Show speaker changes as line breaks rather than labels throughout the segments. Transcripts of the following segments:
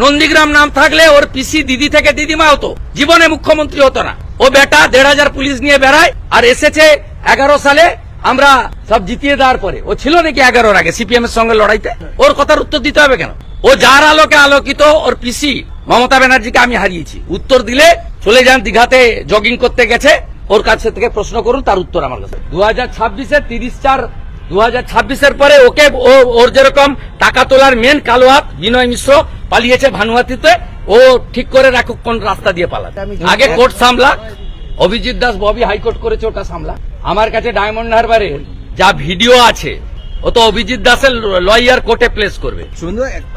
নন্দীগ্রাম নাম থাকলে ওর পিসি দিদি থেকে দিদিমা হতো। জীবনে মুখ্যমন্ত্রী হতো না। ও বেটা দেড় হাজার পুলিশ নিয়ে বেড়ায় আর এসেছে এগারো সালে। আমরা সব জিতিয়ে দেওয়ার পরে। ও ছিল নাকি এগারোর আগে সিপিএম এর সঙ্গে লড়াইতে? ওর কথার উত্তর দিতে হবে কেন? ও যার আলোকে আলোকিত, ওর পিসি মমতা ব্যানার্জিকে আমি হারিয়েছি। উত্তর দিলে চলে যান দীঘাতে জগিং করতে গেছে। ওর কাছে থেকে প্রশ্ন করুন, তার উত্তর আমার কাছে। দু হাজার ছাব্বিশে তিরিশ চার দু হাজার ছাব্বিশের পরে ওকে ওর যেরকম টাকা তোলার মেন কালো হাত, বিনয় মিশ্র পালিয়েছে ভানুয়াতিতে ও ঠিক করে রাখুক কোন রাস্তা দিয়ে পালাবে। আগে কোর্ট সামলা। অভিজিৎ দাস ববি হাইকোর্ট করেছে ওটা সামলা। আমার কাছে ডায়মন্ড হারবারের যা ভিডিও আছে ও তো অভিজিৎ দাসের লয়ার কোর্টে প্লেস করবে।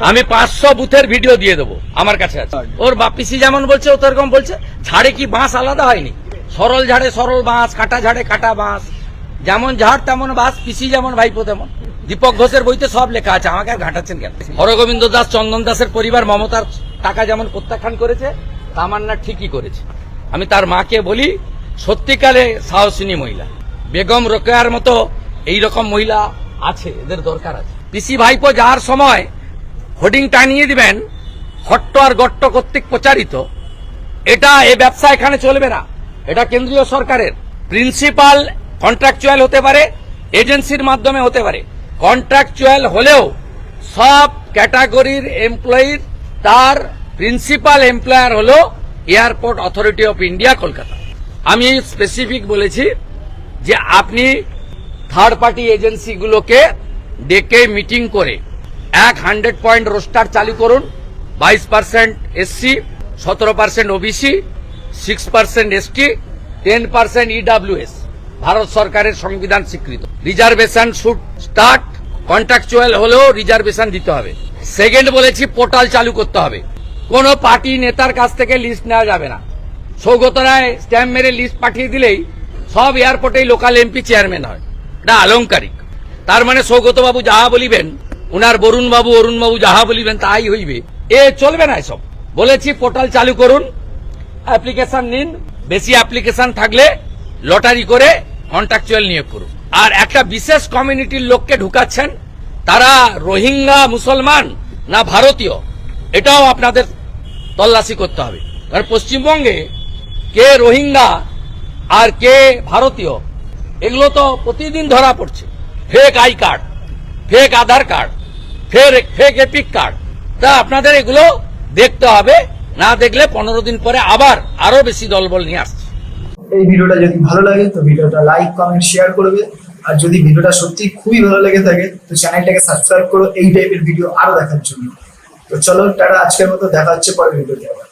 আমি পাঁচশো বুথের ভিডিও দিয়ে দেবো আমার কাছে আছে। ওর বাপিসি যেমন বলছে ও তো এরকম বলছে ঝাড়ে কি বাঁশ আলাদা হয়নি? সরল ঝাড়ে সরল বাঁশ কাটা ঝাড়ে কাটা বাঁশ যেমন ঝাড় তেমন বাঁশ পিসি যেমন ভাইপো তেমন। দীপক ঘোষের বইতে সব লেখা আছে, আমাকে আর ঘাটাচ্ছেন কেন? হরগোবিন্দ দাস, চন্দন দাসের পরিবার মমতার টাকা যেমন প্রত্যাখ্যান করেছে, তামান্না ঠিকই করেছে। আমি তার মাকে বলি, সত্যিকারে সাহসিনী মহিলা। বেগম রোকেয়ার মতো এই রকম মহিলা আছে, এদের দরকার আছে। পিসি ভাইপো যাওয়ার সময় হোর্ডিং টানিয়ে দিবেন, হট্ট আর গট্ট কর্তৃক প্রচারিত, এটা এ ব্যবসা এখানে চলবে না। এটা কেন্দ্রীয় সরকারের। প্রিন্সিপাল কন্ট্রাকচুয়াল হতে পারে, এজেন্সির মাধ্যমে হতে পারে। কন্ট্রাকচুয়াল হলেও সব ক্যাটাগরির এমপ্লয়ির তার প্রিন্সিপাল এমপ্লয়ার হল airport authority of India Kolkata আমি স্পেসিফিক বলেছি যে আপনি থার্ড পার্টি এজেন্সিগুলোকে ডেকে মিটিং করে এক হান্ড্রেড পয়েন্ট রোস্টার চালু করুন, বাইশ পার্সেন্ট এসসি সতেরো percent OBC six percent ST ten percent EWS Bharat সরকারের সংবিধান স্বীকৃত। রিজার্ভেশন শুড স্টার্ট কন্ট্রাকচুয়াল হলেও রিজার্ভেশন দিতে হবে। সেকেন্ড বলেছি, পোর্টাল চালু করতে হবে। কোন পার্টি নেতার কাছ থেকে লিস্ট নেওয়া যাবে না। সৌগত রায় স্ট্যাম্প মেরে লিস্ট পাঠিয়ে দিলেই সব এয়ারপোর্টেই লোকাল এমপি চেয়ারম্যান হয়। এটা আলংকারিক। তার মানে সৌগত বাবু যাহা বলিবেন, উনার বরুণ বাবু অরুণ বাবু যাহা বলিবেন তাই হইবে। এ চলবে না এসব। বলেছি, পোর্টাল চালু করুন, অ্যাপ্লিকেশন নিন। বেশি অ্যাপ্লিকেশন থাকলে লটারি করে কন্ট্রাকচুয়াল নিয়োগ করুন আর একটা বিশেষ কমিউনিটির লোককে ঢুকাচ্ছেন, তারা রোহিঙ্গা মুসলমান না ভারতীয়, এটাও আপনাদের তল্লাশি করতে হবে। কারণ পশ্চিমবঙ্গে কে রোহিঙ্গা আর কে ভারতীয়, এগুলো তো প্রতিদিন ধরা পড়ছে। Fake I card fake Aadhaar card fake fake EPIC card তা আপনাদের এগুলো দেখতে হবে, না দেখলে পনেরো দিন পরে আবার আরও বেশি দলবল নিয়ে আসছে
এই ভিডিওটা যদি ভালো লাগে, তো ভিডিওটা লাইক কমেন্ট শেয়ার করবে। আর যদি ভিডিওটা সত্যি খুবই ভালো লেগে থাকে, তো চ্যানেলটাকে সাবস্ক্রাইব করো, এই টাইপের ভিডিও আরও দেখার জন্য। তো চলো, টাটা, আজকের মতো, দেখা হচ্ছে পরের ভিডিওতে আবার।